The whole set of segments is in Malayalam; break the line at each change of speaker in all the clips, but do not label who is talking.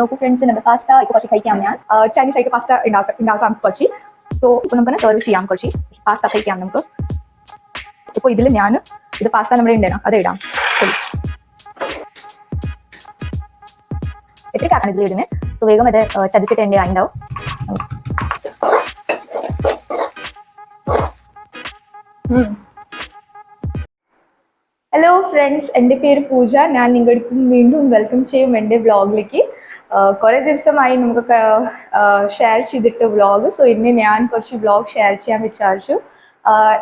നോക്കൂ ഫ്രണ്ട്സ് നമ്മുടെ പാസ്ത ഇപ്പോൾ കുറച്ച് കഴിക്കാം ഞാൻ. ചൈനീസ് ആയിട്ട് പാസ്ത ഉണ്ടാക്കാം ഉണ്ടാക്കാം കുറച്ച്. സോ ഇപ്പോൾ നമുക്ക് സെർവ് ചെയ്യാം കുറച്ച്. പാസ്ത കഴിക്കാം നമുക്ക്. ഇപ്പോൾ ഇതിൽ ഞാൻ ഇത് പാസ്ത നമ്മുടെ ഉണ്ടായിരുന്നു അത് ഇടാം. എത്ര കാക്കാണ് ഇതിൽ ഇടുന്നത് സോ വേഗം അത് ചതിച്ചിട്ട് എന്റെ ഉണ്ടാവും ഹലോ ഫ്രണ്ട്സ് എന്റെ പേര് പൂജ. ഞാൻ നിങ്ങൾക്ക് വീണ്ടും വെൽക്കം ചെയ്യും എന്റെ വ്ളോഗിലേക്ക് കുറേ ദിവസമായി നമുക്ക് ഷെയർ ചെയ്തിട്ട് വ്ളോഗ് സോ ഇന്ന് ഞാൻ കുറച്ച് വ്ളോഗ് ഷെയർ ചെയ്യാൻ വിചാരിച്ചു.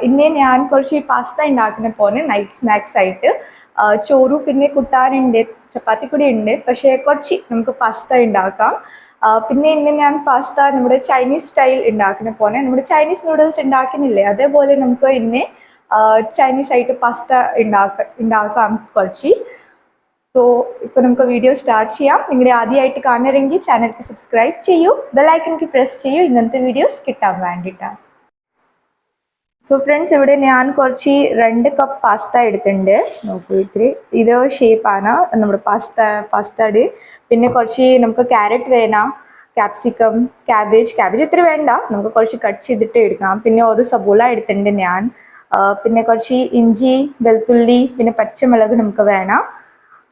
ഇന്ന് ഞാൻ കുറച്ച് പാസ്ത ഉണ്ടാക്കുന്ന പോലെ നൈറ്റ് സ്നാക്സ് ആയിട്ട് ചോറ് പിന്നെ കുട്ടാനുണ്ട് ചപ്പാത്തി കൂടി ഉണ്ട്. പക്ഷേ കുറച്ച് നമുക്ക് പാസ്ത ഉണ്ടാക്കാം പിന്നെ ഇന്ന് ഞാൻ പാസ്ത നമ്മുടെ ചൈനീസ് സ്റ്റൈൽ ഉണ്ടാക്കുന്ന പോലെ നമ്മുടെ ചൈനീസ് നൂഡിൽസ് ഉണ്ടാക്കുന്നില്ലേ അതേപോലെ നമുക്ക് ഇന്ന് ചൈനീസ് ആയിട്ട് പാസ്ത ഉണ്ടാക്ക ഉണ്ടാക്കാം കുറച്ച്. സോ ഇപ്പോൾ നമുക്ക് വീഡിയോ സ്റ്റാർട്ട് ചെയ്യാം. നിങ്ങളുടെ ആദ്യമായിട്ട് കാണണമെങ്കിൽ ചാനൽക്ക് സബ്സ്ക്രൈബ് ചെയ്യൂ. ബെല്ലൈക്കൺക്ക് പ്രസ് ചെയ്യൂ. ഇങ്ങനത്തെ വീഡിയോസ് കിട്ടാൻ വേണ്ടിയിട്ടാണ് സോ ഫ്രണ്ട്സ് ഇവിടെ ഞാൻ കുറച്ച് രണ്ട് കപ്പ് പാസ്ത എടുത്തിട്ടുണ്ട്. നോക്കൂ ഇത്തിരി ഇത് ഷേപ്പാണ് നമ്മുടെ പാസ്ത പാസ്തയുടെ പിന്നെ കുറച്ച് നമുക്ക് ക്യാരറ്റ് വേണം. ക്യാപ്സിക്കം ക്യാബേജ് ക്യാബേജ് ഇത്ര വേണ്ട. നമുക്ക് കുറച്ച് കട്ട് ചെയ്തിട്ട് എടുക്കാം. പിന്നെ ഒരു സബോള എടുത്തിട്ടുണ്ട് ഞാൻ. പിന്നെ കുറച്ച് ഇഞ്ചി വെളുത്തുള്ളി പിന്നെ പച്ചമുളക് നമുക്ക് വേണം.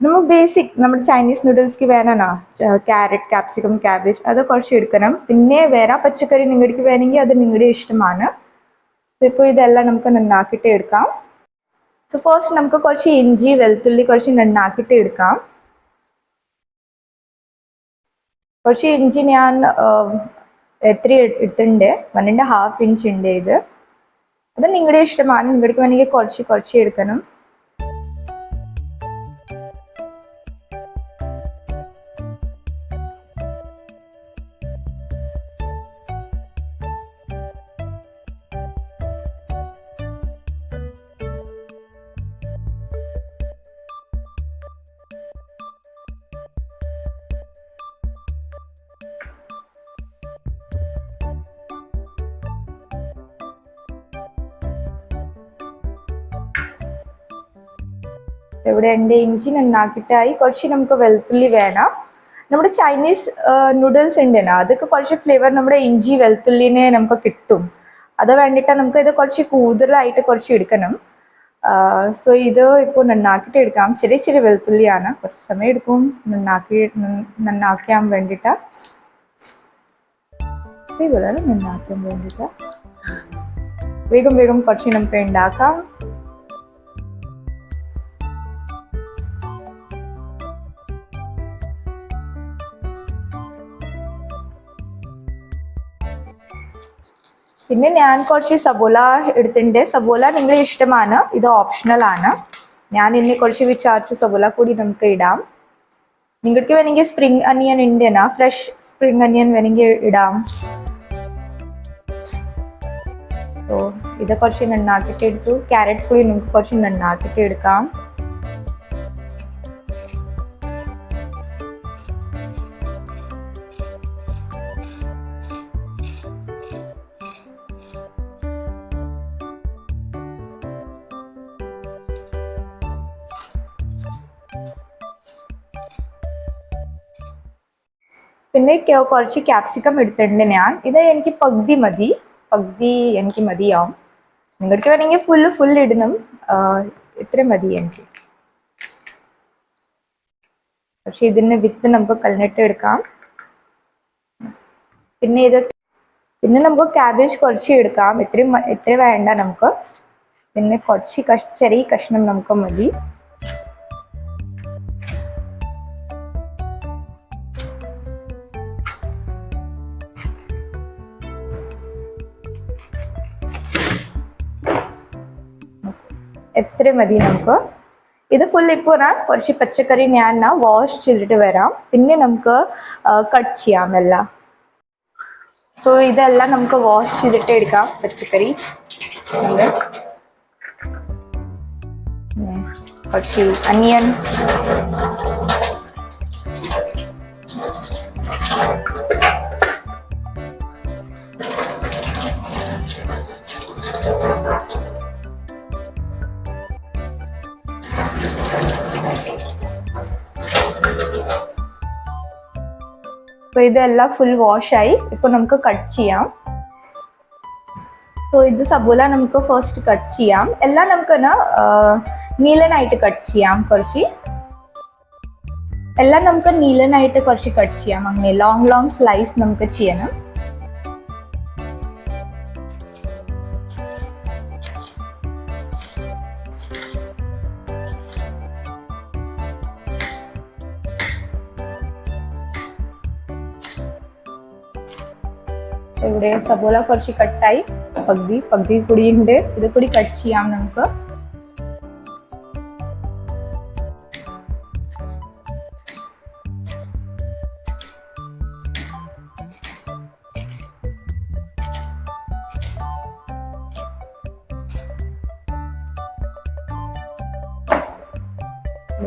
നമ്മൾ ബേസിക് നമ്മുടെ ചൈനീസ് നൂഡിൽസ്ക്ക് വേണോ ക്യാരറ്റ് കാപ്സിക്കം ക്യാബേജ് അത് കുറച്ച് എടുക്കണം. പിന്നെ വേറെ പച്ചക്കറി നിങ്ങൾക്ക് വേണമെങ്കിൽ അത് നിങ്ങളുടെ ഇഷ്ടമാണ്. സോ ഇപ്പോൾ ഇതെല്ലാം നമുക്ക് നന്നാക്കിയിട്ട് എടുക്കാം. സോ ഫസ്റ്റ് നമുക്ക് കുറച്ച് ഇഞ്ചി വെളുത്തുള്ളി കുറച്ച് നന്നാക്കിയിട്ട് എടുക്കാം. കുറച്ച് ഇഞ്ചി ഞാൻ എത്ര എടുത്തിട്ടുണ്ട്? വൺ ആൻഡ് ഹാഫ് ഇഞ്ച് ഉണ്ട് ഇത്. അത് നിങ്ങളുടെ ഇഷ്ടമാണ്. നിങ്ങൾക്ക് വേണമെങ്കിൽ കുറച്ച് കുറച്ച് എടുക്കണം. ഇവിടെ എന്റെ ഇഞ്ചി നന്നാക്കിയിട്ടായി. കുറച്ച് നമുക്ക് വെളുത്തുള്ളി വേണം. നമ്മുടെ ചൈനീസ് നൂഡിൽസ് ഉണ്ടല്ലോ അതൊക്കെ കുറച്ച് ഫ്ലേവർ നമ്മുടെ ഇഞ്ചി വെളുത്തുള്ളിനെ നമുക്ക് കിട്ടും. അത് വേണ്ടിയിട്ട് നമുക്ക് ഇത് കുറച്ച് കൂടുതലായിട്ട് കുറച്ച് എടുക്കണം. സോ ഇത് ഇപ്പോൾ നന്നാക്കിയിട്ട് എടുക്കാം. ചെറിയ ചെറിയ വെളുത്തുള്ളിയാണ്. കുറച്ച് സമയം എടുക്കും. നന്നാക്കി നന്ന- നന്നാക്കാൻ വേണ്ടിയിട്ട്. ഇതുപോലെ നന്നാക്കാൻ വേണ്ടിയിട്ട്. വേഗം വേഗം കുറച്ച് നമുക്ക് ഉണ്ടാക്കാം. പിന്നെ ഞാൻ കുറച്ച് സബോല എടുത്തിട്ടുണ്ട്. സബോല നിങ്ങളുടെ ഇഷ്ടമാണ്. ഇത് ഓപ്ഷണൽ ആണ്. ഞാൻ ഇനി കുറച്ച് വിചാരിച്ചു സബോല കൂടി നമുക്ക് ഇടാം. നിങ്ങൾക്ക് വേണമെങ്കിൽ സ്പ്രിംഗ് അനിയൻ ഉണ്ട് ഫ്രഷ് സ്പ്രിംഗ് അനിയൻ വേണമെങ്കിൽ ഇടാം. ഓ ഇത് കുറച്ച് നന്നാക്കിയിട്ട് എടുത്തു. ക്യാരറ്റ് കൂടി നിങ്ങൾക്ക് കുറച്ച് നന്നാക്കിയിട്ട് എടുക്കാം. ക- കുറച്ച് ക്യാപ്സിക്കം എടുത്തിട്ടുണ്ട് ഞാൻ. ഇത് എനിക്ക് പകുതി മതി. പകുതി എനിക്ക് മതിയാവും. നിങ്ങൾക്ക് വേണമെങ്കിൽ ഫുള്ള് ഫുൾ ഇടണം. ഇത്ര മതി എനിക്ക്. പക്ഷെ ഇതിന് വിത്ത് നമുക്ക് കളഞ്ഞിട്ട് എടുക്കാം. പിന്നെ ഇത് പിന്നെ നമുക്ക് ക്യാബേജ് കുറച്ച് എടുക്കാം. ഇത്രയും ഇത്ര വേണ്ട നമുക്ക്. പിന്നെ കുറച്ച് ചെറിയ കഷ്ണം നമുക്ക് മതി. മതി നമുക്ക്. ഇത് ഫുൾ ഇപ്പോൾ ഞാൻ കുറച്ച് പച്ചക്കറി ഞാൻ വാഷ് ചെയ്തിട്ട് വരാം. പിന്നെ നമുക്ക് കട്ട് ചെയ്യാം എല്ലാം. സോ ഇതെല്ലാം നമുക്ക് വാഷ് ചെയ്തിട്ട് എടുക്കാം പച്ചക്കറി. കുറച്ച് അനിയൻ സോ ഇതെല്ലാം ഫുൾ വാഷായി ഇപ്പോൾ നമുക്ക് കട്ട് ചെയ്യാം. സോ ഇത് സബൂല നമുക്ക് ഫസ്റ്റ് കട്ട് ചെയ്യാം. എല്ലാം നമുക്ക് നീലനായിട്ട് കട്ട് ചെയ്യാം കുറച്ച്. എല്ലാം നമുക്ക് നീലനായിട്ട് കുറച്ച് കട്ട് ചെയ്യാം. അങ്ങനെ ലോങ് ലോങ് സ്ലൈസ് നമുക്ക് ചെയ്യണം. ഇവിടെ സബോല കുറച്ച് കട്ടായി. പകുതി പകുതി കൂടി ഉണ്ട് ഇത് കൂടി കട്ട് ചെയ്യാം നമുക്ക്.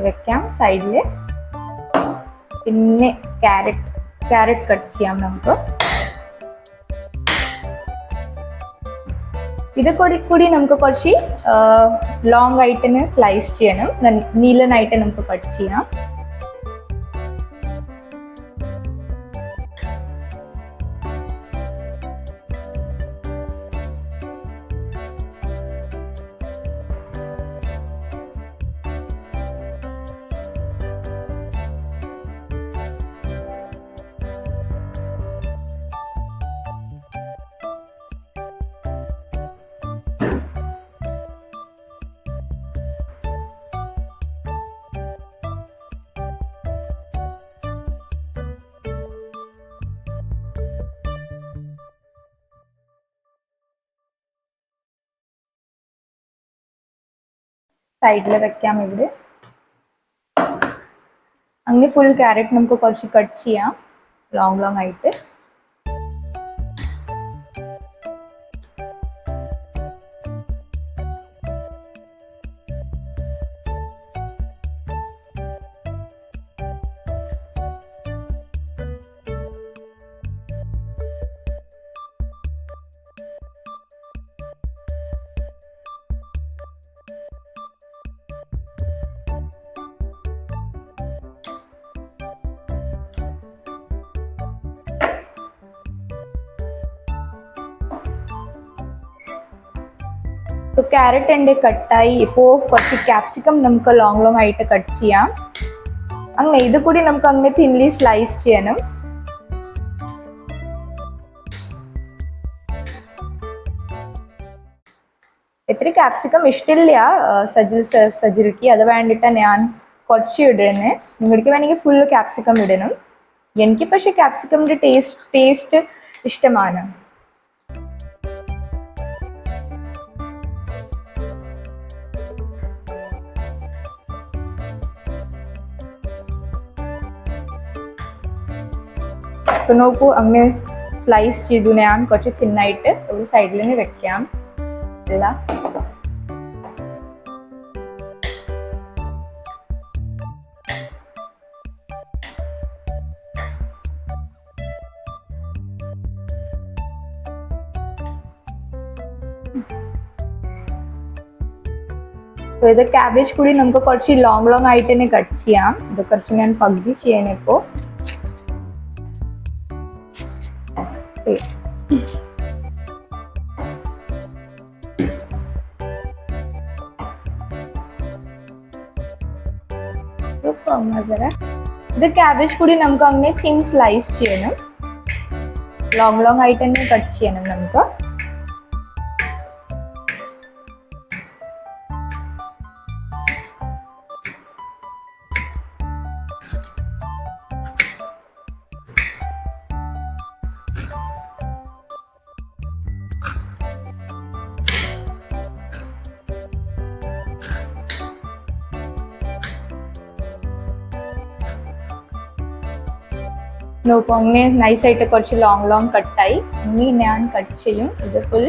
വെക്കാം സൈഡിൽ പിന്നെ ക്യാരറ്റ് ക്യാരറ്റ് കട്ട് ചെയ്യാം നമുക്ക്. ഇത് കൂടി കൂടി നമുക്ക് കുറച്ച് ലോങ് ആയിട്ട് സ്ലൈസ് ചെയ്യണം. നീലനായിട്ട് നമുക്ക് കട്ട് ചെയ്യാം. സൈഡിൽ വെക്കാം ഇവിടെ അങ്ങനെ ഫുൾ ക്യാരറ്റ് നമുക്ക് കുറച്ച് കട്ട് ചെയ്യാം. ലോങ് ലോങ് ആയിട്ട്. സോ ക്യാരറ്റ് എന്റെ കട്ടായി ഇപ്പോൾ കുറച്ച് ക്യാപ്സിക്കം നമുക്ക് ലോങ് ലോങ് ആയിട്ട് കട്ട് ചെയ്യാം. അങ്ങനെ ഇത് കൂടി നമുക്ക് അങ്ങനെ തിൻലി സ്ലൈസ് ചെയ്യണം. എത്ര ക്യാപ്സിക്കം ഇഷ്ടമില്ല സജിൽ സജിൽക്ക്. അത് വേണ്ടിയിട്ടാണ് ഞാൻ കുറച്ച് ഇടുന്നത് നിങ്ങൾക്ക് വേണമെങ്കിൽ ഫുള്ള് ക്യാപ്സിക്കം ഇടണം. എനിക്ക് പക്ഷേ ക്യാപ്സിക്കമിന്റെ ടേസ്റ്റ് ടേസ്റ്റ് ഇഷ്ടമാണ്. നോക്കൂ അങ്ങനെ സ്ലൈസ് ചെയ്തു. ഞാൻ കുറച്ച് തിന്നായിട്ട് ഒരു സൈഡിൽ നിന്ന് വെക്കാം. ഇല്ല So, ഇത് ക്യാബേജ് കൂടി നമുക്ക് കുറച്ച് ലോങ് ലോങ് ആയിട്ട് തന്നെ കട്ട് ചെയ്യാം. ഇത് കുറച്ച് ഞാൻ പകുതി ചെയ്യണം ഇപ്പോൾ ഇത് ക്യാബേജ് കൂടി നമുക്ക് അങ്ങനെ തിൻ സ്ലൈസ് ചെയ്യണം. ലോങ് ലോങ് ആയിട്ട് തന്നെ കട്ട് ചെയ്യണം നമുക്ക്. നോക്കൂ അങ്ങനെ നൈസായിട്ട് കുറച്ച് ലോങ് ലോങ് കട്ടായി ഇനി ഞാൻ കട്ട് ചെയ്യും. ഇത് ഫുൾ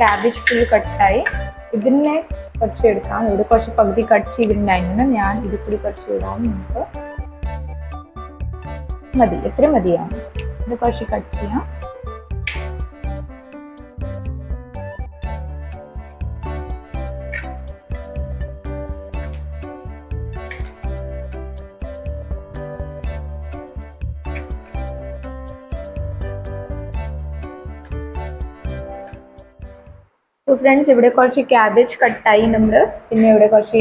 ക്യാബേജ് ഫുൾ കട്ടായി ഇതിനെ കുറച്ച് എടുക്കാം. ഇവിടെ കുറച്ച് പകുതി കട്ട് ചെയ്തിട്ടുണ്ടായിരുന്നു. ഞാൻ ഇത് കൂടി കുറച്ച് ഇടാം. നമുക്ക് മതി. എത്ര മതിയാണ് ഇത് കുറച്ച് കട്ട് ചെയ്യാം. ഫ്രണ്ട്സ് ഇവിടെ കുറച്ച് ക്യാബേജ് കട്ടായി നമ്മൾ പിന്നെ ഇവിടെ കുറച്ച്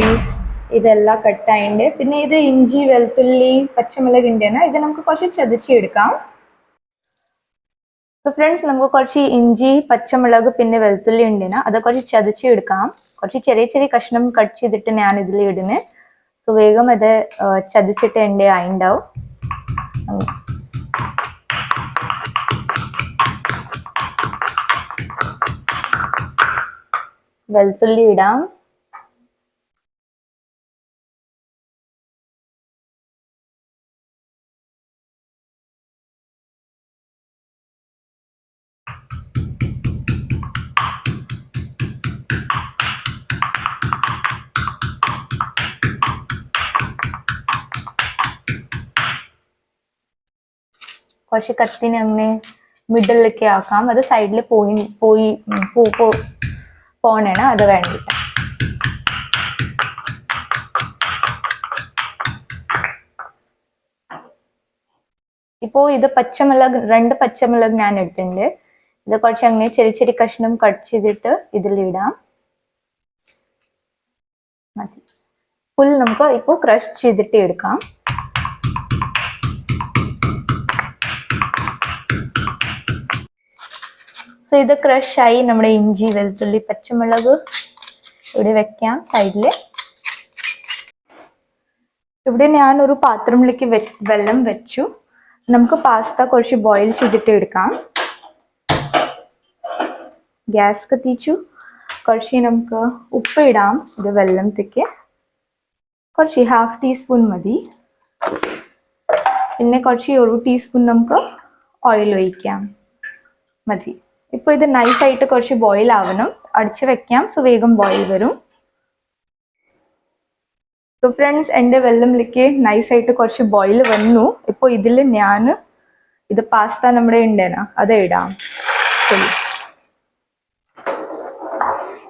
ഇതെല്ലാം കട്ടായിണ്ട് പിന്നെ ഇത് ഇഞ്ചി വെളുത്തുള്ളി പച്ചമുളക് ഉണ്ടെന്ന് ഇത് നമുക്ക് കുറച്ച് ചതച്ചെടുക്കാം സോ ഫ്രണ്ട്സ് നമുക്ക് കുറച്ച് ഇഞ്ചി പച്ചമുളക് പിന്നെ വെളുത്തുള്ളി ഉണ്ടെന്ന് അത് കുറച്ച് ചതച്ചെടുക്കാം കുറച്ച് ചെറിയ ചെറിയ കഷ്ണം കട്ട് ചെയ്തിട്ട് ഞാൻ ഇതിൽ ഇടുന്നത് സോ വേഗം അത് ചതച്ചിട്ട് എന്റെ ആയിണ്ടാവും വെളുത്തുള്ളി ഇടാം കുറച്ച് കത്തിനെ അങ്ങനെ മിഡിലൊക്കെ ആക്കാം. അത് സൈഡിൽ പോയി പോയി പോ- പോണേണ് അത് വേണ്ടിയിട്ട് ഇപ്പോൾ ഇത് പച്ചമുളക് രണ്ട് പച്ചമുളക് ഞാൻ എടുത്തിട്ടുണ്ട് ഇത് കുറച്ച് അങ്ങനെ ചെറിയ ചെറിയ കഷ്ണം കട്ട് ചെയ്തിട്ട് ഇതിലിടാം മതി. ഫുൾ നമുക്ക് ഇപ്പോൾ ക്രഷ് ചെയ്തിട്ട് എടുക്കാം. സോ ഇത് ക്രഷായി നമ്മുടെ ഇഞ്ചി വെളുത്തുള്ളി പച്ചമുളക് ഇവിടെ വെക്കാം സൈഡിൽ ഇവിടെ ഞാൻ ഒരു പാത്രത്തിലേക്ക് വെള്ളം വെച്ചു. നമുക്ക് പാസ്ത കുറച്ച് ബോയിൽ ചെയ്തിട്ട് എടുക്കാം. ഗ്യാസ് കത്തിച്ചു കുറച്ച് നമുക്ക് ഉപ്പ് ഇടാം. ഇത് വെള്ളത്തേക്ക്. കുറച്ച് ഹാഫ് ടീസ്പൂൺ മതി. പിന്നെ കുറച്ച് ഒരു ടീസ്പൂൺ നമുക്ക് ഓയിൽ ഒഴിക്കാം. മതി. ഇപ്പോൾ ഇത് നൈസ് ആയിട്ട് കുറച്ച് ബോയിൽ ആവണം. അടിച്ചു വെക്കാം. സോ വേഗം ബോയിൽ വരും. സോ ഫ്രണ്ട്സ് എന്റെ വെള്ളമിലേക്ക് നൈസായിട്ട് കുറച്ച് ബോയിൽ വന്നു. ഇപ്പോൾ ഇതിൽ ഞാൻ ഇത് പാസ്ത നമ്മുടെ ഉണ്ടേനാ അത് ഇടാം.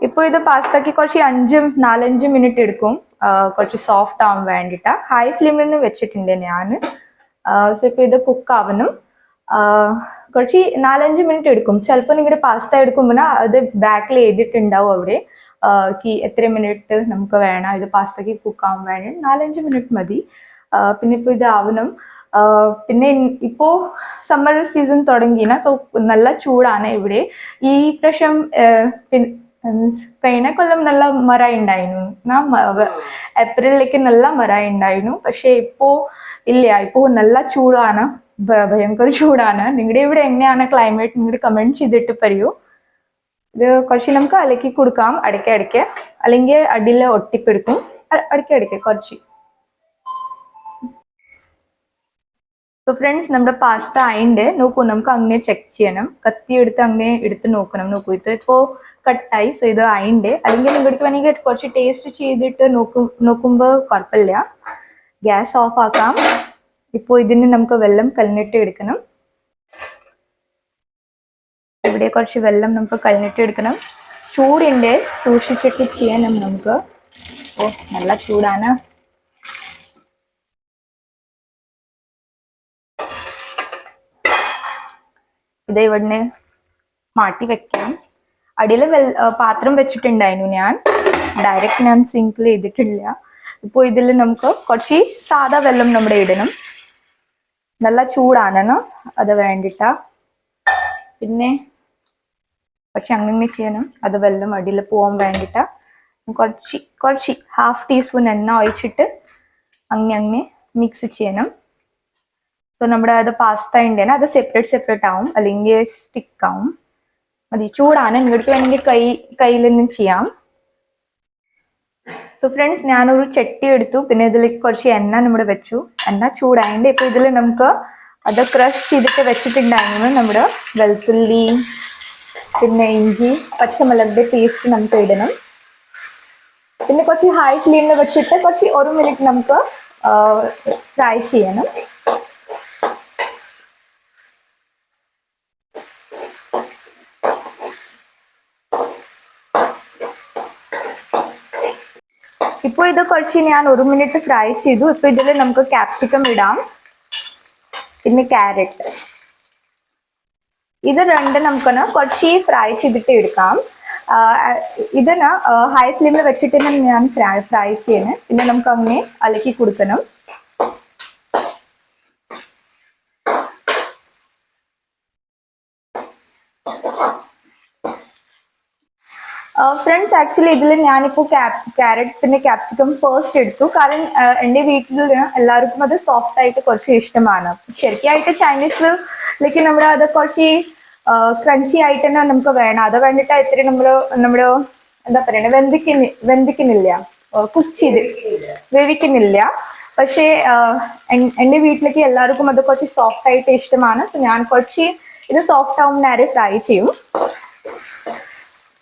ഇപ്പൊ ഇത് പാസ്തക്ക് കുറച്ച് അഞ്ചും നാലഞ്ച് മിനിറ്റ് എടുക്കും. കുറച്ച് സോഫ്റ്റ് ആവാൻ വേണ്ടിയിട്ട് ഹൈ ഫ്ലെയിമിൽ വെച്ചിട്ടുണ്ട് ഞാൻ. സോ ഇപ്പൊ ഇത് കുക്ക് ആവണം. കുറച്ച് നാലഞ്ച് മിനിറ്റ് എടുക്കും. ചിലപ്പോൾ നിങ്ങളുടെ പാസ്ത എടുക്കുമ്പോൾ അത് ബാക്കിൽ എഴുതിയിട്ടുണ്ടാവും അവിടെ. എത്ര മിനിറ്റ് നമുക്ക് വേണം. ഇത് പാസ്തക്ക് കുക്ക് ആവാൻ വേണ്ടി നാലഞ്ച് മിനിറ്റ് മതി. പിന്നെ ഇപ്പോൾ ഇത് ആവണം പിന്നെ ഇപ്പോൾ സമ്മർ സീസൺ തുടങ്ങിന സോ നല്ല ചൂടാണ് ഇവിടെ. ഈ പ്രാവശ്യം മീൻസ് കഴിഞ്ഞ കൊല്ലം നല്ല മര ഉണ്ടായിരുന്നു ഏപ്രിലേക്ക് നല്ല മര ഉണ്ടായിരുന്നു പക്ഷെ ഇപ്പോ ഇല്ല. ഇപ്പോ നല്ല ചൂടാണ്. ഭയങ്കര ചൂടാണ്. നിങ്ങളുടെ ഇവിടെ എങ്ങനെയാണ് ക്ലൈമറ്റ് നിങ്ങളുടെ കമന്റ് ചെയ്തിട്ട് പറയൂ. ഇത് കുറച്ച് നമുക്ക് അലക്കി കൊടുക്കാം അടയ്ക്ക ഇടയ്ക്ക് അല്ലെങ്കിൽ അടിയിൽ ഒട്ടിപ്പെടുക്കും. അടയ്ക്ക ഇടയ്ക്ക് കുറച്ച്. സോ ഫ്രണ്ട്സ് നമ്മുടെ പാസ്ത ആയിണ്ട്. നോക്കൂ നമുക്ക് അങ്ങനെ ചെക്ക് ചെയ്യണം. കത്തി എടുത്ത് അങ്ങനെ എടുത്ത് നോക്കണം. നോക്കൂ ഇത് ഇപ്പോൾ കട്ടായി. സോ ഇത് ആയിണ്ട്. അല്ലെങ്കിൽ നിങ്ങൾക്ക് വേണമെങ്കിൽ കുറച്ച് ടേസ്റ്റ് ചെയ്തിട്ട് നോക്കും നോക്കുമ്പോൾ കുഴപ്പമില്ല. ഗ്യാസ് ഓഫ് ആക്കാം. ഇപ്പോൾ ഇതിന് നമുക്ക് വെള്ളം കലനിട്ട് എടുക്കണം. ഇവിടെ കുറച്ച് വെള്ളം നമുക്ക് കലനിട്ട് എടുക്കണം. ചൂടുണ്ട്. സൂക്ഷിച്ചിട്ട് ചെയ്യണം നമുക്ക്. ഓ നല്ല ചൂടാണ്. ഇത് ഇവിടുന്ന് മാറ്റി വെക്കാം. അടിയിൽ പാത്രം വെച്ചിട്ടുണ്ടായിരുന്നു ഞാൻ. ഡയറക്റ്റ് ഞാൻ സിങ്കിൾ ചെയ്തിട്ടില്ല. ഇപ്പോൾ ഇതിൽ നമുക്ക് കുറച്ച് സാധാ വെള്ളം നമ്മുടെ ഇടണം. നല്ല ചൂടാണ് അത് വേണ്ടിട്ട. പിന്നെ പക്ഷെ അങ്ങനെ ചെയ്യണം അത് വെള്ളം അടിയിൽ പോകാൻ വേണ്ടിട്ട. കുറച്ച് കുറച്ച് ഹാഫ് ടീസ്പൂൺ എണ്ണ ഒഴിച്ചിട്ട് അങ്ങനെ അങ്ങനെ മിക്സ് ചെയ്യണം. സോ നമ്മുടെ അത് പാസ്ത ഉണ്ടെങ്കിൽ അത് സെപ്പറേറ്റ് സെപ്പറേറ്റ് ആവും. അല്ലെങ്കിൽ സ്റ്റിക്ക് ആവും. മതി ചൂടാണ്. നിങ്ങൾക്ക് വേണമെങ്കിൽ കൈ കയ്യിൽ നിന്നും ചെയ്യാം. സോ ഫ്രണ്ട്സ് ഞാനൊരു ചട്ടി എടുത്തു. പിന്നെ ഇതിലേക്ക് കുറച്ച് എണ്ണ നമ്മുടെ വെച്ചു. എണ്ണ ചൂടായിട്ട് ഇപ്പൊ ഇതിൽ നമുക്ക് അത് ക്രഷ് ചെയ്തിട്ട് വെച്ചിട്ടുണ്ടായിരുന്നു നമ്മുടെ വെളുത്തുള്ളി പിന്നെ ഇഞ്ചി പച്ചമുളകിന്റെ പേസ്റ്റ് നമുക്ക് ഇടണം. പിന്നെ കുറച്ച് ഹൈ ഫ്ലെയിമിൽ വെച്ചിട്ട് കുറച്ച് ഒരു മിനിറ്റ് നമുക്ക് ഫ്രൈ ചെയ്യണം. ഇപ്പോൾ ഇത് കുറച്ച് ഞാൻ ഒരു മിനിറ്റ് ഫ്രൈ ചെയ്തു. ഇപ്പൊ ഇതിൽ നമുക്ക് ക്യാപ്സിക്കം ഇടാം. പിന്നെ ക്യാരറ്റ് ഇത് രണ്ട് നമുക്കൊന്ന് കുറച്ച് ഫ്രൈ ചെയ്തിട്ട് എടുക്കാം. ഇതിന് ഹൈ ഫ്ലെയിമിൽ വെച്ചിട്ട് ഞാൻ ഫ്രൈ ഫ്രൈ ചെയ്യണേ. പിന്നെ നമുക്ക് അങ്ങനെ അലക്കി കൊടുക്കണം. ഫ്രണ്ട്സ് ആക്ച്വലി ഇതിൽ ഞാനിപ്പോൾ ക്യാരറ്റ് പിന്നെ ക്യാപ്സിക്കം ഫസ്റ്റ് എടുത്തു. കാരണം എന്റെ എന്റെ വീട്ടിൽ എല്ലാവർക്കും അത് സോഫ്റ്റ് ആയിട്ട് കുറച്ച് ഇഷ്ടമാണ്. ശരിക്കായിട്ട് ചൈനീസിലേക്ക് നമ്മുടെ അത് കുറച്ച് ക്രഞ്ചി ആയിട്ട് തന്നെ നമുക്ക് വേണം. അത് വേണ്ടിട്ട് ഇത്തിരി നമ്മൾ നമ്മുടെ എന്താ പറയണേ വെന്തിക്കുന്ന വെന്തിക്കുന്നില്ല. കുക്ക് ചെയ്ത് വേവിക്കുന്നില്ല. പക്ഷേ എന്റെ വീട്ടിലേക്ക് എല്ലാവർക്കും അത് കുറച്ച് സോഫ്റ്റ് ആയിട്ട് ഇഷ്ടമാണ്. ഞാൻ കുറച്ച് ഇത് സോഫ്റ്റ് ആവുമ്പോൾ നേരെ ഫ്രൈ ചെയ്യും.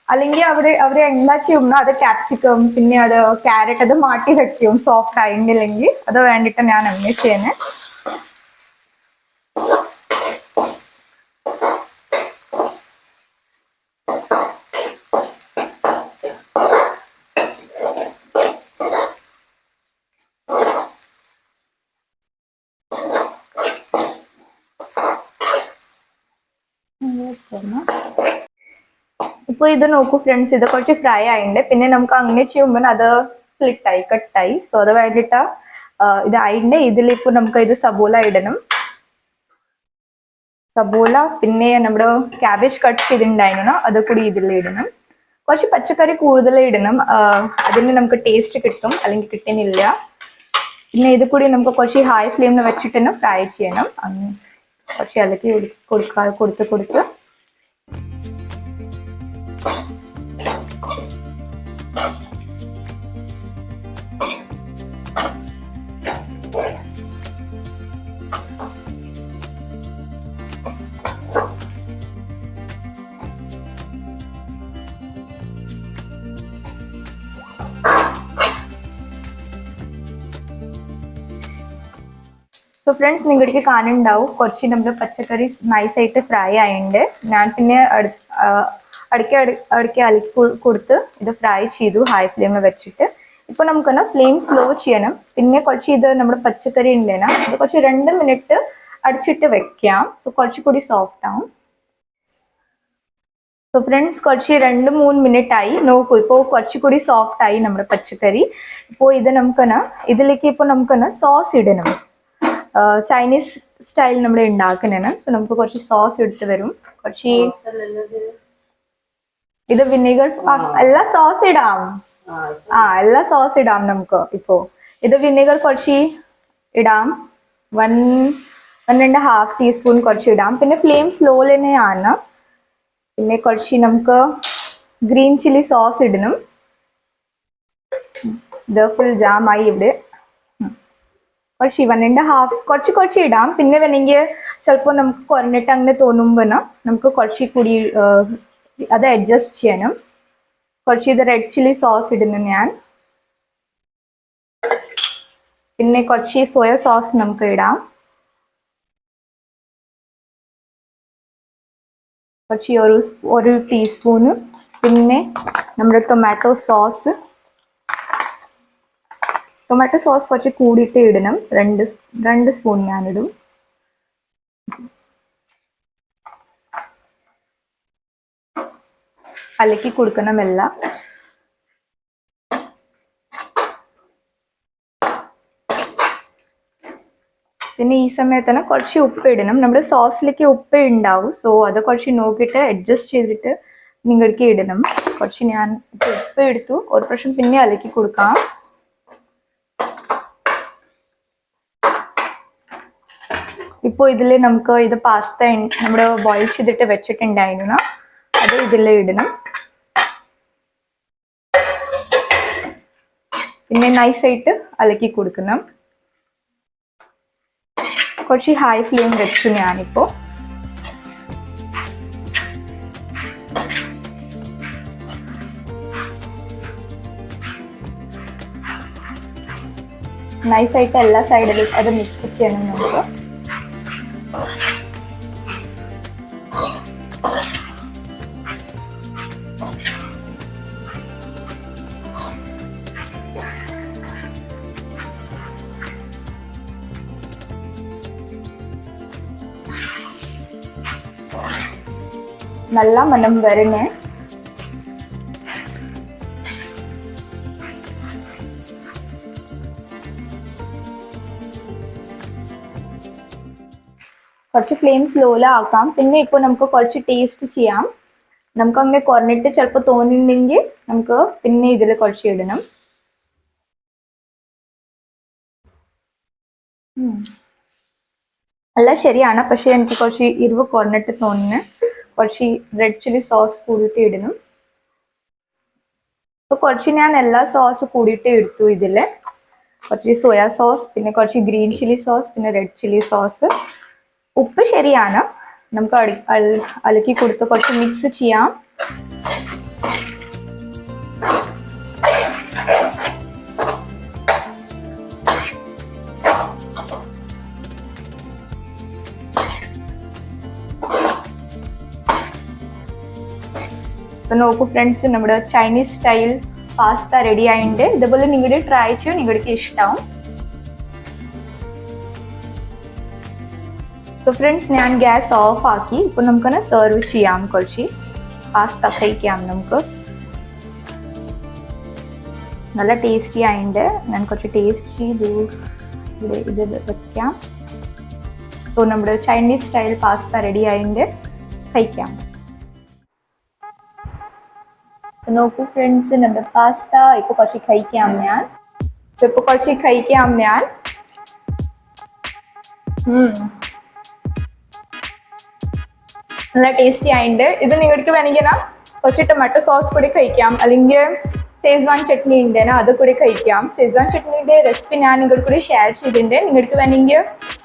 അല്ലെങ്കിൽ അവർ അവർ എന്താ ചെയ്യും അത് കാപ്സിക്കം പിന്നെ അത് ക്യാരറ്റ് അത് മാറ്റി വെക്കും സോഫ്റ്റ് ആയില്ലെങ്കിൽ അത് വേണ്ടിട്ട് ഞാൻ അങ്ങനെ ചെയ്യുന്നത് ഇപ്പൊ ഇത് നോക്കൂ ഫ്രണ്ട്സ് ഇത് കുറച്ച് ഫ്രൈ ആയിട്ടുണ്ട് പിന്നെ നമുക്ക് അങ്ങനെ ചെയ്യുമ്പോൾ അത് സ്പ്ലിറ്റ് ആയി കട്ടായി സോ അത് വേണ്ടിട്ട് ഇത് ആയിട്ടുണ്ട് ഇതിലിപ്പോ നമുക്ക് ഇത് സബോല ഇടണം. സബോല പിന്നെ നമ്മുടെ ക്യാബേജ് കട്ട് ചെയ്തിട്ടുണ്ടായിരുന്നു അത് കൂടി ഇതിൽ ഇടണം. കുറച്ച് പച്ചക്കറി കൂടുതൽ ഇടണം. അതിന് നമുക്ക് ടേസ്റ്റ് കിട്ടും അല്ലെങ്കിൽ കിട്ടുന്നില്ല. പിന്നെ ഇത് കൂടി നമുക്ക് കുറച്ച് ഹൈ ഫ്ലെയിമിൽ വെച്ചിട്ട് ഫ്രൈ ചെയ്യണം. അങ്ങനെ കുറച്ച് ഇലക്കി കൊടുക്കാ കൊടുത്ത് കൊടുത്ത്. സോ ഫ്രണ്ട്സ് നിങ്ങൾക്ക് കാണുന്നുണ്ടാവും. കുറച്ച് നമ്മൾ പച്ചക്കറി നൈസായിട്ട് ഫ്രൈ ആയിട്ടുണ്ട്. ഞാൻ പിന്നെ അടുക്കി അടു- അടുക്കി അലക്കി കൊടുത്ത് ഇത് ഫ്രൈ ചെയ്തു ഹൈ ഫ്ലെയിമിൽ വെച്ചിട്ട്. ഇപ്പൊ നമുക്കൊന്ന് ഫ്ലെയിം സ്ലോ ചെയ്യണം. പിന്നെ കുറച്ച് ഇത് നമ്മുടെ പച്ചക്കറി ഉണ്ടേനാ ഇത് കുറച്ച് രണ്ട് മിനിറ്റ് അടിച്ചിട്ട് വെക്കാം. സോ കുറച്ചുകൂടി സോഫ്റ്റ് ആവും. സോ ഫ്രണ്ട്സ് കുറച്ച് രണ്ട് മൂന്ന് മിനിറ്റ് ആയി. നോക്കൂ ഇപ്പോൾ കുറച്ചുകൂടി സോഫ്റ്റ് ആയി നമ്മുടെ പച്ചക്കറി. ഇപ്പോൾ ഇത് നമുക്കൊന്ന് ഇതിലേക്ക് ഇപ്പോൾ നമുക്കൊന്ന് സോസ് ഇടണം. ചൈനീസ് സ്റ്റൈൽ നമ്മൾ ഉണ്ടാക്കുന്നതാണ് സോ നമുക്ക് കുറച്ച് സോസ് എടുത്ത് വരും കുറച്ച് ഇത് വിനീഗർ എല്ലാ സോസ് ഇടാം. ആ എല്ലാ സോസ് ഇടാം നമുക്ക് ഇപ്പോ. ഇത് വിനീഗർ കുറച്ച് ഇടാം. One one and half teaspoon കുറച്ച് ഇടാം. പിന്നെ ഫ്ലെയിം സ്ലോ തന്നെയാണ് പിന്നെ കുറച്ച് നമുക്ക് ഗ്രീൻ ചില്ലി സോസ് ഇടണം. ഇത് ഫുൾ ജാമായി ഇവിടെ. വൺ ആൻഡ് ഹാഫ് കുറച്ച് കുറച്ച് ഇടാം. പിന്നെ വേണമെങ്കിൽ ചിലപ്പോൾ നമുക്ക് കുറഞ്ഞിട്ട് അങ്ങനെ തോന്നുമ്പോൾ നമുക്ക് കുറച്ച് കൂടി അത് അഡ്ജസ്റ്റ് ചെയ്യണം കുറച്ച് ഇത് റെഡ് ചില്ലി സോസ് ഇടുന്നു ഞാൻ. പിന്നെ കുറച്ച് സോയ സോസ് നമുക്ക് ഇടാം. കുറച്ച് ഒരു ഒരു ടീസ്പൂണ് പിന്നെ നമ്മുടെ ടൊമാറ്റോ സോസ് ടൊമാറ്റോ സോസ് കുറച്ച് കൂടിയിട്ട് ഇടണം. രണ്ട് രണ്ട് സ്പൂൺ ഞാനിടും. അലക്കി കൊടുക്കണം എല്ലാം. പിന്നെ ഈ സമയത്ത് തന്നെ കുറച്ച് ഉപ്പ് ഇടണം. നമ്മുടെ സോസിലേക്ക് ഉപ്പ് ഉണ്ടാവും. സോ അത് കുറച്ച് നോക്കിയിട്ട് അഡ്ജസ്റ്റ് ചെയ്തിട്ട് നിങ്ങൾക്ക് ഇടണം. കുറച്ച് ഞാൻ ഉപ്പ് എടുത്തു. ഒരു പ്രാവശ്യം പിന്നെ അലക്കി കൊടുക്കാം. ഇപ്പോൾ ഇതിൽ നമുക്ക് ഇത് പാസ്ത നമ്മുടെ ബോയിൽ ചെയ്തിട്ട് വെച്ചിട്ടുണ്ടായിരുന്നു. അത് ഇതിൽ ഇടണം. പിന്നെ നൈസായിട്ട് അലക്കി കൊടുക്കണം. കുറച്ച് ഹൈ ഫ്ലെയിം വെച്ചു ഞാനിപ്പോൾ നൈസായിട്ട് എല്ലാ സൈഡിലും അത് മിക്സ് ചെയ്യണം നമുക്ക്. നല്ല മണം വരണേ കുറച്ച് ഫ്ലെയിം സ്ലോയിലാക്കാം പിന്നെ ഇപ്പോൾ നമുക്ക് കുറച്ച് ടേസ്റ്റ് ചെയ്യാം. നമുക്ക് അങ്ങനെ കുറഞ്ഞിട്ട് ചിലപ്പോൾ തോന്നുന്നുണ്ടെങ്കിൽ നമുക്ക് പിന്നെ ഇതിൽ കുറച്ച് ഇടണം. ഉം. അല്ല ശരിയാണ്. പക്ഷെ എനിക്ക് കുറച്ച് എരിവ് കുറഞ്ഞിട്ട് തോന്നുന്നു. കുറച്ച് റെഡ് ചില്ലി സോസ് കൂടിയിട്ട് ഇടണം അപ്പോൾ കുറച്ച് ഞാൻ എല്ലാ സോസ് കൂടിയിട്ട് എടുത്തു ഇതിൽ കുറച്ച് സോയാ സോസ് പിന്നെ കുറച്ച് ഗ്രീൻ ചില്ലി സോസ് പിന്നെ റെഡ് ചില്ലി സോസ് ഉപ്പ് ശരിയാണ്. നമുക്ക് അടി അലക്കി കൊടുത്ത് കുറച്ച് മിക്സ് ചെയ്യാം. ഇപ്പൊ നോക്കൂ ഫ്രണ്ട്സ് നമ്മുടെ ചൈനീസ് സ്റ്റൈൽ പാസ്ത റെഡി ആയിട്ടുണ്ട്. ഇതുപോലെ നിങ്ങളുടെ ട്രൈ ചെയ്യൂ നിങ്ങൾക്ക് ഇഷ്ടമാവും. സോ ഫ്രണ്ട്സ് ഞാൻ ഗ്യാസ് ഓഫ് ആക്കി. ഇപ്പൊ നമുക്കൊന്ന് സെർവ് ചെയ്യാം കുറച്ച്. പാസ്ത കഴിക്കാം നമുക്ക്. നല്ല ടേസ്റ്റി ആയിട്ടുണ്ട്. ഞാൻ കുറച്ച് ടേസ്റ്റ് ഇത് വെക്കാം. സോ നമ്മുടെ ചൈനീസ് സ്റ്റൈൽ പാസ്ത റെഡി ആയിട്ടുണ്ട്. കഴിക്കാം. നോക്കൂ ഫ്രണ്ട്സ് നമ്മുടെ പാസ്ത ഇപ്പൊ കുറച്ച് കഴിക്കാം ഞാൻ. ഇപ്പൊ കുറച്ച് കഴിക്കാം ഞാൻ. നല്ല ടേസ്റ്റി ആയിട്ടുണ്ട് ഇത് നിങ്ങൾക്ക് വേണമെങ്കിൽ കുറച്ച് ടൊമാറ്റോ സോസ് കൂടി കഴിക്കാം. അല്ലെങ്കിൽ സേസ്വാൻ ചട്നി ഉണ്ട് അത് കൂടി കഴിക്കാം. സേസ്വാൻ ചട്നിയുടെ റെസിപ്പി ഞാൻ നിങ്ങൾക്ക് കൂടി ഷെയർ ചെയ്തിട്ടുണ്ട് നിങ്ങൾക്ക് വേണമെങ്കിൽ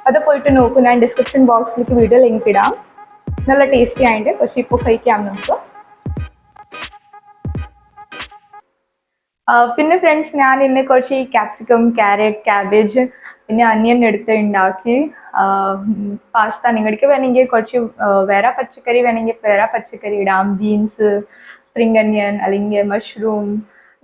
അത് പോയിട്ട് നോക്കൂ. ഞാൻ ഡിസ്ക്രിപ്ഷൻ ബോക്സിലേക്ക് വീഡിയോ ലിങ്ക് ഇടാം. നല്ല ടേസ്റ്റി ആയിട്ട് പക്ഷേ ഇപ്പോൾ കഴിക്കാം നമുക്ക്. പിന്നെ ഫ്രണ്ട്സ് ഞാൻ ഇന്ന് കുറച്ച് ഈ കാപ്സിക്കം ക്യാരറ്റ് ക്യാബേജ് പിന്നെ അനിയൻ എടുത്ത് ഉണ്ടാക്കി പാസ്ത നിങ്ങൾക്ക് വേണമെങ്കിൽ കുറച്ച് വേറെ പച്ചക്കറി വേണമെങ്കിൽ വേറെ പച്ചക്കറി ഇടാം. ബീൻസ് സ്പ്രിംഗ് അനിയൻ അല്ലെങ്കിൽ മഷ്റൂം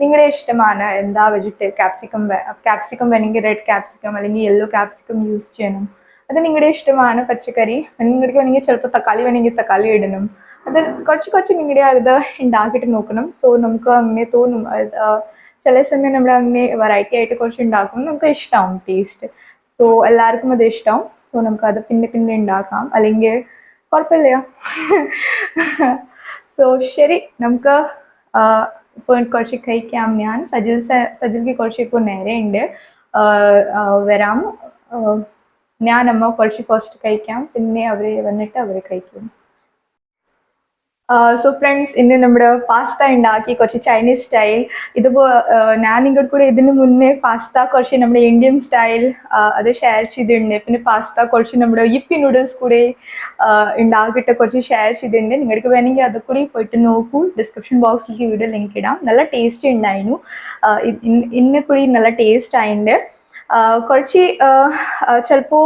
നിങ്ങളുടെ ഇഷ്ടമാണ് എന്താ വെജിറ്റ് കാപ്സിക്കം കാപ്സിക്കം വേണമെങ്കിൽ റെഡ് കാപ്സിക്കം അല്ലെങ്കിൽ യെല്ലോ കാപ്സിക്കം യൂസ് ചെയ്യണം. അത് നിങ്ങളുടെ ഇഷ്ടമാണ് പച്ചക്കറി. നിങ്ങൾക്ക് വേണമെങ്കിൽ ചിലപ്പോൾ തക്കാളി വേണമെങ്കിൽ തക്കാളി ഇടണം. അത് കുറച്ച് കുറച്ച് മീഡിയ അത് ഉണ്ടാക്കിയിട്ട് നോക്കണം. സോ നമുക്ക് അങ്ങനെ തോന്നും. ചില സമയം നമ്മൾ അങ്ങനെ വെറൈറ്റി ആയിട്ട് കുറച്ച് ഉണ്ടാക്കും. നമുക്ക് ഇഷ്ടമാവും ടേസ്റ്റ് സോ എല്ലാവർക്കും അത് ഇഷ്ടമാവും സോ നമുക്ക് അത് പിന്നെ പിന്നെ ഉണ്ടാക്കാം. അല്ലെങ്കിൽ കുഴപ്പമില്ല. സോ ശരി. നമുക്ക് ഇപ്പോൾ കുറച്ച് കഴിക്കാം ഞാൻ. സജിൽ സജിൽക്ക് കുറച്ച് ഇപ്പോൾ നേരെ ഉണ്ട്. ആ, ആ, വരാം. ഞാൻ അമ്മ കുറച്ച് ഫസ്റ്റ് കഴിക്കാം. പിന്നെ അവർ വന്നിട്ട് അവർ കഴിക്കും. സോ ഫ്രണ്ട്സ് ഇന്ന് നമ്മുടെ പാസ്ത ഉണ്ടാക്കി കുറച്ച് ചൈനീസ് സ്റ്റൈൽ ഇതിപ്പോ ഞാൻ ഇങ്ങോട്ട് കൂടെ ഇതിന് മുന്നേ പാസ്ത കുറച്ച് നമ്മുടെ ഇന്ത്യൻ സ്റ്റൈൽ അത് ഷെയർ ചെയ്തിട്ടുണ്ട്. പിന്നെ പാസ്ത കുറച്ച് നമ്മുടെ ഇപ്പി നൂഡിൽസ് കൂടെ ഉണ്ടാക്കിയിട്ട് കുറച്ച് ഷെയർ ചെയ്തിട്ടുണ്ട്. നിങ്ങൾക്ക് വേണമെങ്കിൽ അത് കൂടി പോയിട്ട് നോക്കൂ. ഡിസ്ക്രിപ്ഷൻ ബോക്സിലേക്ക് വീഡിയോ ലിങ്ക് ഇടാം. നല്ല ടേസ്റ്റ് ഉണ്ടായിരുന്നു ഇന്ന് കൂടി നല്ല ടേസ്റ്റ് ആയിട്ടുണ്ട് ആ, കുറച്ച് ചിലപ്പോൾ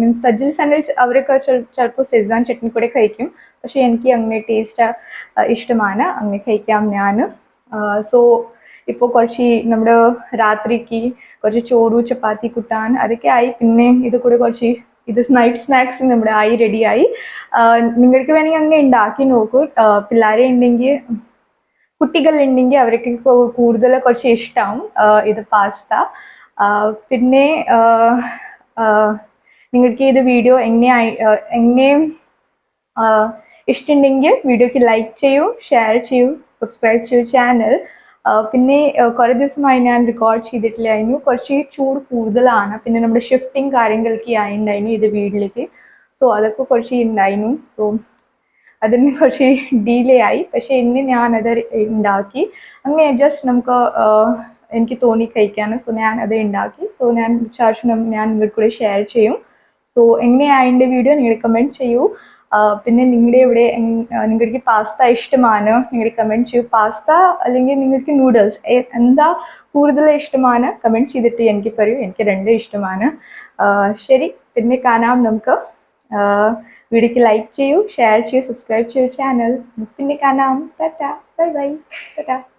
മീൻസ് സജ്ജൽ സാൻഡ്വിച്ച് അവരൊക്കെ ചിലപ്പോൾ സെസ്വാൻ ചട്നി കൂടെ കഴിക്കും. പക്ഷെ എനിക്ക് അങ്ങനെ ടേസ്റ്റ് ഇഷ്ടമാണ്. അങ്ങനെ കഴിക്കാം ഞാൻ സോ ഇപ്പോൾ കുറച്ച് നമ്മുടെ രാത്രിക്ക് കുറച്ച് ചോറു ചപ്പാത്തി കുട്ടാൻ അതൊക്കെ ആയി. പിന്നെ ഇത് കൂടെ കുറച്ച് ഇത് നൈറ്റ് സ്നാക്സ് നമ്മുടെ ആയി റെഡിയായി നിങ്ങൾക്ക് വേണമെങ്കിൽ അങ്ങനെ ഉണ്ടാക്കി നോക്കൂ. പിള്ളേരെ ഉണ്ടെങ്കിൽ കുട്ടികൾ ഉണ്ടെങ്കിൽ അവർക്ക് കൂടുതൽ കുറച്ച് ഇഷ്ടമാവും ഇത് പാസ്ത പിന്നെ നിങ്ങൾക്ക് ഇത് വീഡിയോ എങ്ങനെ ആ, ഇഷ്ടമുണ്ടെങ്കിൽ വീഡിയോക്ക് ലൈക്ക് ചെയ്യൂ ഷെയർ ചെയ്യൂ സബ്സ്ക്രൈബ് ചെയ്യൂ ചാനൽ പിന്നെ കുറേ ദിവസമായി ഞാൻ റെക്കോർഡ് ചെയ്തിട്ടില്ലായിരുന്നു. കുറച്ച് ചൂട് കൂടുതലാണ്. പിന്നെ നമ്മുടെ ഷിഫ്റ്റിംഗ് കാര്യങ്ങളൊക്കെ ആയിട്ടുണ്ടായിരുന്നു ഇത് വീട്ടിലേക്ക്. സോ അതൊക്കെ കുറച്ച് ഉണ്ടായിരുന്നു സോ അതിന് കുറച്ച് ഡീലേ ആയി. പക്ഷേ ഇന്ന് ഞാനത് ഉണ്ടാക്കി അങ്ങനെ ജസ്റ്റ് നമുക്ക് എനിക്ക് തോന്നി കഴിക്കാനും. സോ ഞാൻ അത് ഉണ്ടാക്കി സോ ഞാൻ വിചാരിച്ചു ഞാൻ നിങ്ങൾക്ക് കൂടെ ഷെയർ ചെയ്യും. സോ എങ്ങനെയായ എന്റെ വീഡിയോ നിങ്ങൾ കമന്റ് ചെയ്യൂ. പിന്നെ നിങ്ങളുടെ ഇവിടെ നിങ്ങൾക്ക് പാസ്ത ഇഷ്ടമാണ്? നിങ്ങൾ കമന്റ് ചെയ്യൂ. പാസ്ത അല്ലെങ്കിൽ നിങ്ങൾക്ക് നൂഡിൽസ് എന്താ കൂടുതൽ ഇഷ്ടമാണ്? കമന്റ് ചെയ്തിട്ട് എനിക്ക് പറയൂ. എനിക്ക് രണ്ടും ഇഷ്ടമാണ്. ശരി. പിന്നെ കാണാം നമുക്ക്. വീഡിയോക്ക് ലൈക്ക് ചെയ്യൂ ഷെയർ ചെയ്യൂ സബ്സ്ക്രൈബ് ചെയ്യൂ ചാനൽ പിന്നെ കാണാം. ടാറ്റ. Bye bye. ടാറ്റ.